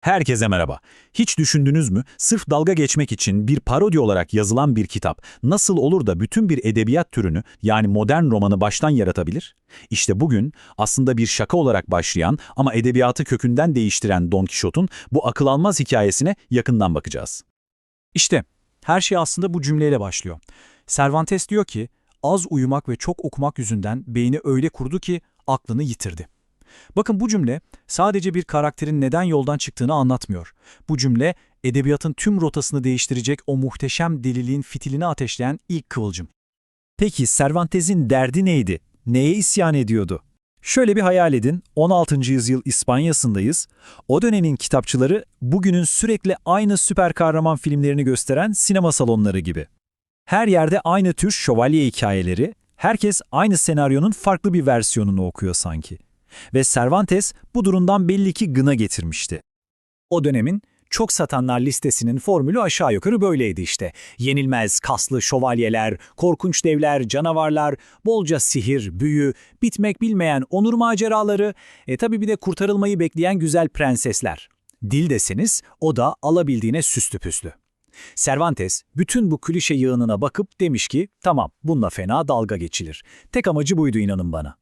Herkese merhaba. Hiç düşündünüz mü? Sırf dalga geçmek için bir parodi olarak yazılan bir kitap nasıl olur da bütün bir edebiyat türünü yani modern romanı baştan yaratabilir? İşte bugün aslında bir şaka olarak başlayan ama edebiyatı kökünden değiştiren Don Quixote'un bu akıl almaz hikayesine yakından bakacağız. İşte her şey aslında bu cümleyle başlıyor. Cervantes diyor ki, az uyumak ve çok okumak yüzünden beyni öyle kurdu ki aklını yitirdi. Bakın bu cümle sadece bir karakterin neden yoldan çıktığını anlatmıyor. Bu cümle edebiyatın tüm rotasını değiştirecek o muhteşem deliliğin fitilini ateşleyen ilk kıvılcım. Peki Cervantes'in derdi neydi? Neye isyan ediyordu? Şöyle bir hayal edin, 16. yüzyıl İspanya'sındayız. O dönemin kitapçıları bugünün sürekli aynı süper kahraman filmlerini gösteren sinema salonları gibi. Her yerde aynı tür şövalye hikayeleri, herkes aynı senaryonun farklı bir versiyonunu okuyor sanki. Ve Cervantes bu durumdan belli ki gına getirmişti. O dönemin çok satanlar listesinin formülü aşağı yukarı böyleydi işte. Yenilmez kaslı şövalyeler, korkunç devler, canavarlar, bolca sihir, büyü, bitmek bilmeyen onur maceraları, e tabi bir de kurtarılmayı bekleyen güzel prensesler. Dil deseniz o da alabildiğine süslü püslü. Cervantes bütün bu klişe yığınına bakıp demiş ki tamam bununla fena dalga geçilir. Tek amacı buydu inanın bana.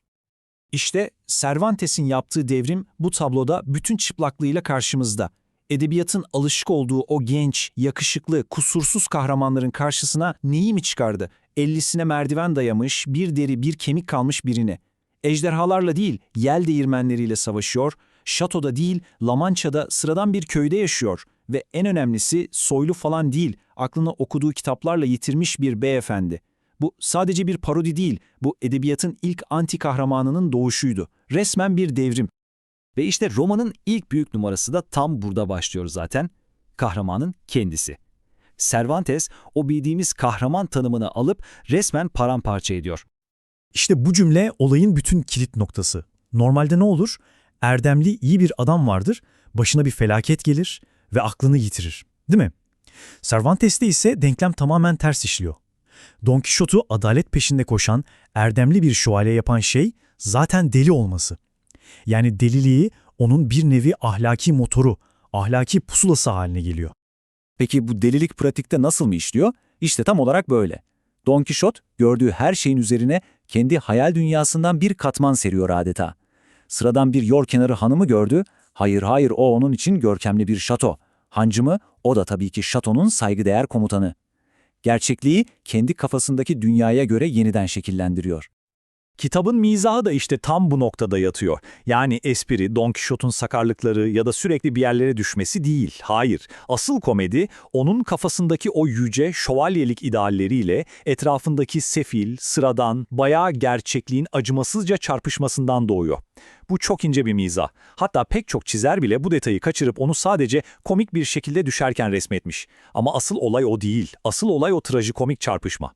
İşte Cervantes'in yaptığı devrim bu tabloda bütün çıplaklığıyla karşımızda. Edebiyatın alışık olduğu o genç, yakışıklı, kusursuz kahramanların karşısına neyi mi çıkardı? Ellisine merdiven dayamış, bir deri bir kemik kalmış birini. Ejderhalarla değil, yel değirmenleriyle savaşıyor, şatoda değil, La Mancha'da sıradan bir köyde yaşıyor ve en önemlisi soylu falan değil, aklını okuduğu kitaplarla yitirmiş bir beyefendi. Bu sadece bir parodi değil, bu edebiyatın ilk anti kahramanının doğuşuydu. Resmen bir devrim. Ve işte romanın ilk büyük numarası da tam burada başlıyor zaten. Kahramanın kendisi. Cervantes o bildiğimiz kahraman tanımını alıp resmen paramparça ediyor. İşte bu cümle olayın bütün kilit noktası. Normalde ne olur? Erdemli iyi bir adam vardır, başına bir felaket gelir ve aklını yitirir. Değil mi? Cervantes'te ise denklem tamamen ters işliyor. Don Quixote'u adalet peşinde koşan, erdemli bir şövalye yapan şey zaten deli olması. Yani deliliği onun bir nevi ahlaki motoru, ahlaki pusulası haline geliyor. Peki bu delilik pratikte nasıl mı işliyor? İşte tam olarak böyle. Don Quixote gördüğü her şeyin üzerine kendi hayal dünyasından bir katman seriyor adeta. Sıradan bir yol kenarı hanımı gördü. Hayır hayır o onun için görkemli bir şato. Hancı mı? O da tabii ki şatonun saygıdeğer komutanı. Gerçekliği kendi kafasındaki dünyaya göre yeniden şekillendiriyor. Kitabın mizahı da işte tam bu noktada yatıyor. Yani espri, Don Quixote'un sakarlıkları ya da sürekli bir yerlere düşmesi değil. Hayır. Asıl komedi onun kafasındaki o yüce şövalyelik idealleriyle etrafındaki sefil, sıradan, bayağı gerçekliğin acımasızca çarpışmasından doğuyor. Bu çok ince bir mizah. Hatta pek çok çizer bile bu detayı kaçırıp onu sadece komik bir şekilde düşerken resmetmiş. Ama asıl olay o değil. Asıl olay o trajikomik çarpışma.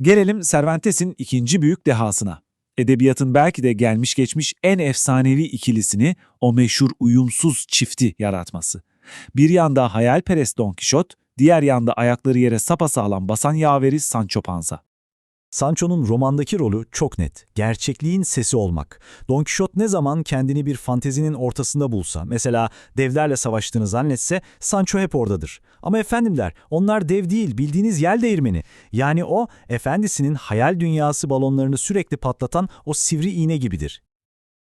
Gelelim Cervantes'in ikinci büyük dehasına. Edebiyatın belki de gelmiş geçmiş en efsanevi ikilisini, o meşhur uyumsuz çifti yaratması. Bir yanda hayalperest Don Quixote, diğer yanda ayakları yere sapasağlam basan yaveri Sancho Panza. Sancho'nun romandaki rolü çok net. Gerçekliğin sesi olmak. Don Quixote ne zaman kendini bir fantezinin ortasında bulsa, mesela devlerle savaştığını zannetse Sancho hep oradadır. Ama efendim der, onlar dev değil, bildiğiniz yel değirmeni. Yani o, efendisinin hayal dünyası balonlarını sürekli patlatan o sivri iğne gibidir.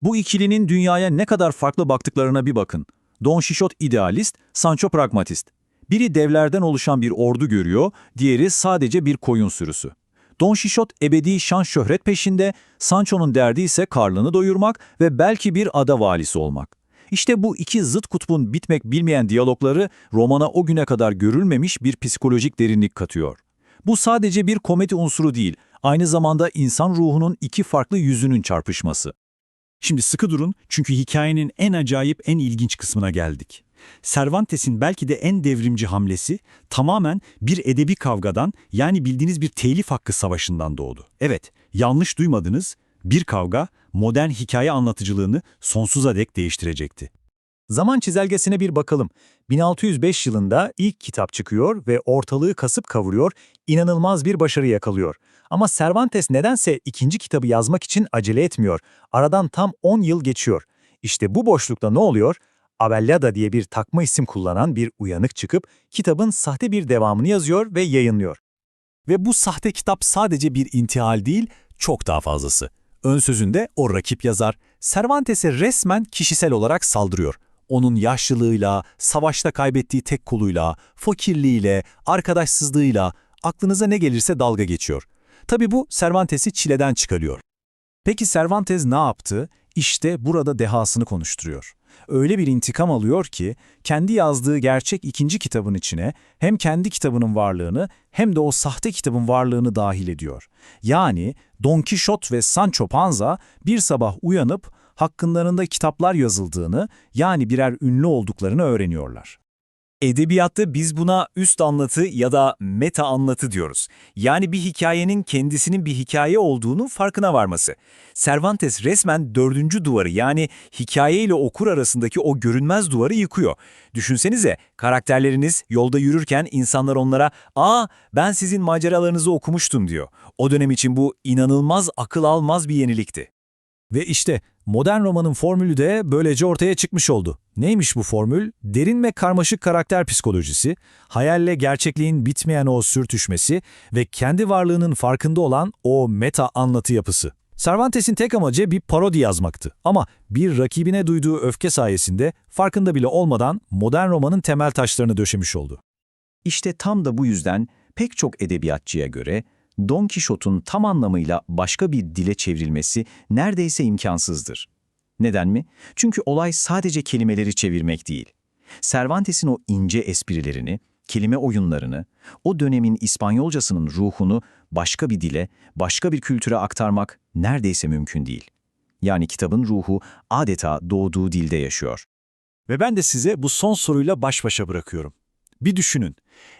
Bu ikilinin dünyaya ne kadar farklı baktıklarına bir bakın. Don Quixote idealist, Sancho pragmatist. Biri devlerden oluşan bir ordu görüyor, diğeri sadece bir koyun sürüsü. Don Quixote ebedi şan şöhret peşinde, Sancho'nun derdi ise karnını doyurmak ve belki bir ada valisi olmak. İşte bu iki zıt kutbun bitmek bilmeyen diyalogları romana o güne kadar görülmemiş bir psikolojik derinlik katıyor. Bu sadece bir komedi unsuru değil, aynı zamanda insan ruhunun iki farklı yüzünün çarpışması. Şimdi sıkı durun çünkü hikayenin en acayip, en ilginç kısmına geldik. Cervantes'in belki de en devrimci hamlesi tamamen bir edebi kavgadan yani bildiğiniz bir telif hakkı savaşından doğdu. Evet, yanlış duymadınız, bir kavga modern hikaye anlatıcılığını sonsuza dek değiştirecekti. Zaman çizelgesine bir bakalım. 1605 yılında ilk kitap çıkıyor ve ortalığı kasıp kavuruyor, inanılmaz bir başarı yakalıyor. Ama Cervantes nedense ikinci kitabı yazmak için acele etmiyor. Aradan tam 10 yıl geçiyor. İşte bu boşlukta ne oluyor? Abellada diye bir takma isim kullanan bir uyanık çıkıp kitabın sahte bir devamını yazıyor ve yayınlıyor. Ve bu sahte kitap sadece bir intihal değil, çok daha fazlası. Ön sözünde o rakip yazar, Cervantes'e resmen kişisel olarak saldırıyor. Onun yaşlılığıyla, savaşta kaybettiği tek koluyla, fakirliğiyle, arkadaşsızlığıyla, aklınıza ne gelirse dalga geçiyor. Tabii bu Cervantes'i çileden çıkarıyor. Peki Cervantes ne yaptı? İşte burada dehasını konuşturuyor. Öyle bir intikam alıyor ki kendi yazdığı gerçek ikinci kitabın içine hem kendi kitabının varlığını hem de o sahte kitabın varlığını dahil ediyor. Yani Don Quixote ve Sancho Panza bir sabah uyanıp hakkınlarında kitaplar yazıldığını yani birer ünlü olduklarını öğreniyorlar. Edebiyatta biz buna üst anlatı ya da meta anlatı diyoruz. Yani bir hikayenin kendisinin bir hikaye olduğunu farkına varması. Cervantes resmen dördüncü duvarı yani hikaye ile okur arasındaki o görünmez duvarı yıkıyor. Düşünsenize karakterleriniz yolda yürürken insanlar onlara ''Aa ben sizin maceralarınızı okumuştum'' diyor. O dönem için bu inanılmaz akıl almaz bir yenilikti. Ve işte modern romanın formülü de böylece ortaya çıkmış oldu. Neymiş bu formül? Derin ve karmaşık karakter psikolojisi, hayalle gerçekliğin bitmeyen o sürtüşmesi ve kendi varlığının farkında olan o meta anlatı yapısı. Cervantes'in tek amacı bir parodi yazmaktı ama bir rakibine duyduğu öfke sayesinde farkında bile olmadan modern romanın temel taşlarını döşemiş oldu. İşte tam da bu yüzden pek çok edebiyatçıya göre Don Quixote'un tam anlamıyla başka bir dile çevrilmesi neredeyse imkansızdır. Neden mi? Çünkü olay sadece kelimeleri çevirmek değil. Cervantes'in o ince esprilerini, kelime oyunlarını, o dönemin İspanyolcasının ruhunu başka bir dile, başka bir kültüre aktarmak neredeyse mümkün değil. Yani kitabın ruhu adeta doğduğu dilde yaşıyor. Ve ben de size bu son soruyla baş başa bırakıyorum. Bir düşünün.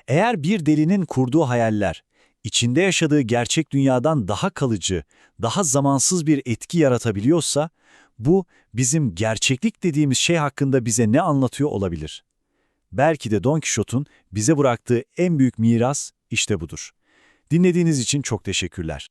Eğer bir delinin kurduğu hayaller, içinde yaşadığı gerçek dünyadan daha kalıcı, daha zamansız bir etki yaratabiliyorsa, bu bizim gerçeklik dediğimiz şey hakkında bize ne anlatıyor olabilir? Belki de Don Quixote'un bize bıraktığı en büyük miras işte budur. Dinlediğiniz için çok teşekkürler.